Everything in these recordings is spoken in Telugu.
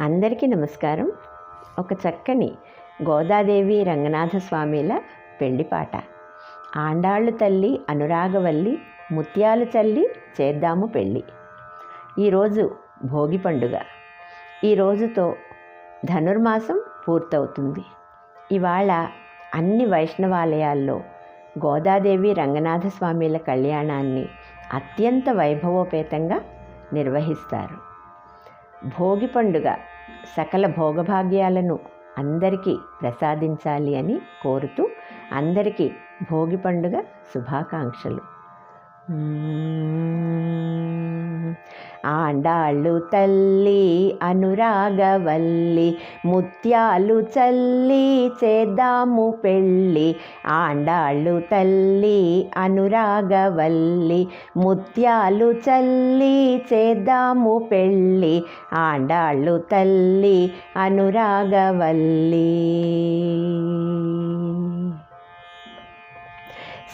అందరికీ నమస్కారం. ఒక చక్కని గోదాదేవి రంగనాథ స్వామిల పెళ్ళి పాట. ఆండాళ్ళు తల్లి అనురాగవల్లి ముత్యాలు చల్లి చేద్దాము పెళ్ళి ఈరోజు భోగి పండుగ. ఈ రోజుతో ధనుర్మాసం పూర్తవుతుంది. ఇవాళ అన్ని వైష్ణవాలయాల్లో గోదాదేవి రంగనాథ స్వామిల కళ్యాణాన్ని అత్యంత వైభవోపేతంగా నిర్వహిస్తారు. భోగి పండుగ సకల భోగభాగ్యాలను అందరికీ ప్రసాదించాలి అని కోరుతూ అందరికీ భోగి పండుగ శుభాకాంక్షలు. ఆండాళ్ళు తల్లి అనురాగవల్లి ముత్యాలు చల్లి చేద్దాము పెళ్ళి. ఆండాళ్ళు తల్లి అనురాగవల్లి ముత్యాలు చల్లి చేద్దాము పెళ్ళి. ఆండాళ్ళు తల్లి అనురాగవల్లి.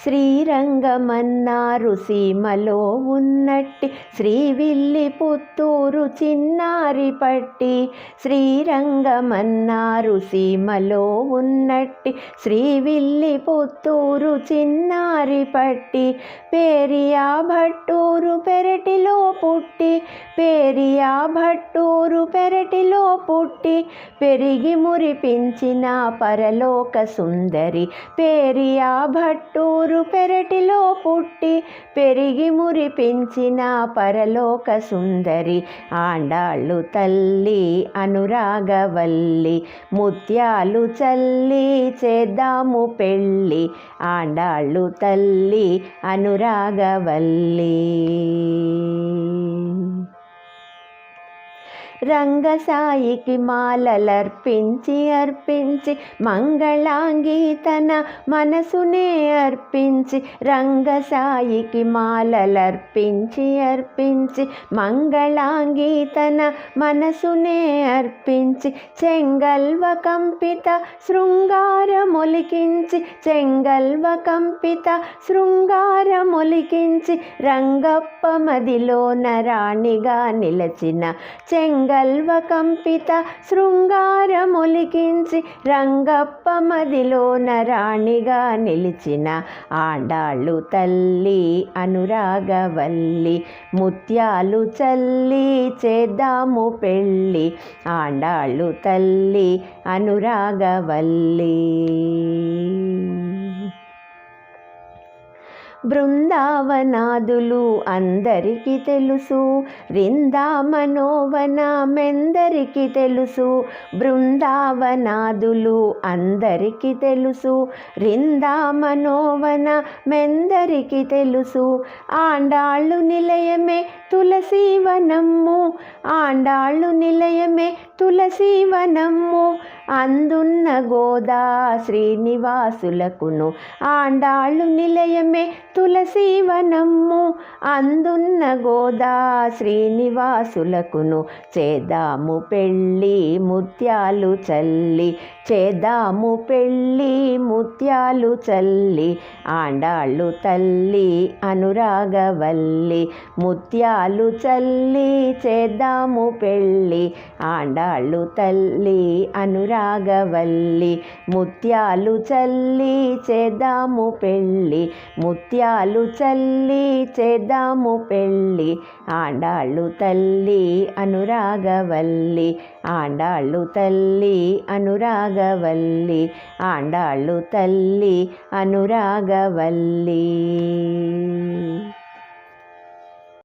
శ్రీరంగమన్నారు సీమలో ఉన్నట్టి శ్రీవిల్లి పుత్తూరు చిన్నారి పట్టి శ్రీరంగమన్నారు సీమలో ఉన్నట్టి శ్రీవిల్లి పుత్తూరు చిన్నారి పట్టి పేరియా భట్టూరు పెరటిలో పుట్టి. పేరియా భట్టూరు పెరటిలో పుట్టి. పెరిగి మురిపించిన పరలోక సుందరి. పేరియా భట్టూరు పెరటిలో పుట్టి పెరిగి మురిపించిన పరలోక సుందరి ఆండాళ్ళు తల్లి అనురాగవల్లి ముత్యాలు చల్లి చేద్దాము పెళ్ళి ఆండాళ్ళు తల్లి అనురాగవల్లి. రంగసాయికి మాలలర్పించి అర్పించి మంగళాంగి తన మనసునే అర్పించి రంగసాయికి మాలలర్పించి అర్పించి మంగళాంగి తన మనసునే అర్పించి చెంగల్వ కంపిత శృంగారమొలికించి చెంగల్వ కంపిత శృంగారమొలికించి రంగప్ప మదిలోన రాణిగా నిలచిన చెంగ చెంగల్వ కంపిత శృంగారమొలికించి రంగప్ప మదిలోన రాణిగా నిలిచిన ఆండాళ్ళు తల్లి అనురాగవల్లి ముత్యాలు చల్లి చేద్దాము పెళ్ళి ఆండాళ్ళు తల్లి అనురాగవల్లి. బృందావనాదులు అందరికీ తెలుసు. మెందరికి తెలుసు. బృందావనాదులు అందరికీ తెలుసు. మెందరికి తెలుసు. ఆండాళ్ళు నిలయమే తులసీవనమ్ము ఆండాళ్ళు నిలయమే తులసీవనము అందున్న గోదా శ్రీనివాసులకును. ఆండాళ్ళు నిలయమే తులసీవనము అందున్న గోదా శ్రీనివాసులకును. చేదాము పెళ్ళి ముత్యాలు చల్లి. చేదాము పెళ్ళి ముత్యాలు చల్లి. ఆండాళ్ళు తల్లి అనురాగవల్లి. ముత్యాలు చల్లి చేద్దాము పెళ్ళి. ఆండాళ్ళు తల్లి అనురాగవల్లి ముత్యాలు చల్లి చేద్దాము పెళ్ళి ముత్యాలు చల్లి చేద్దాము పెళ్ళి ఆండాళ్ళు తల్లి అనురాగవల్లి ఆండాళ్ళు తల్లి అనురాగవల్లి ఆండాళ్ళు తల్లి అనురాగవల్లి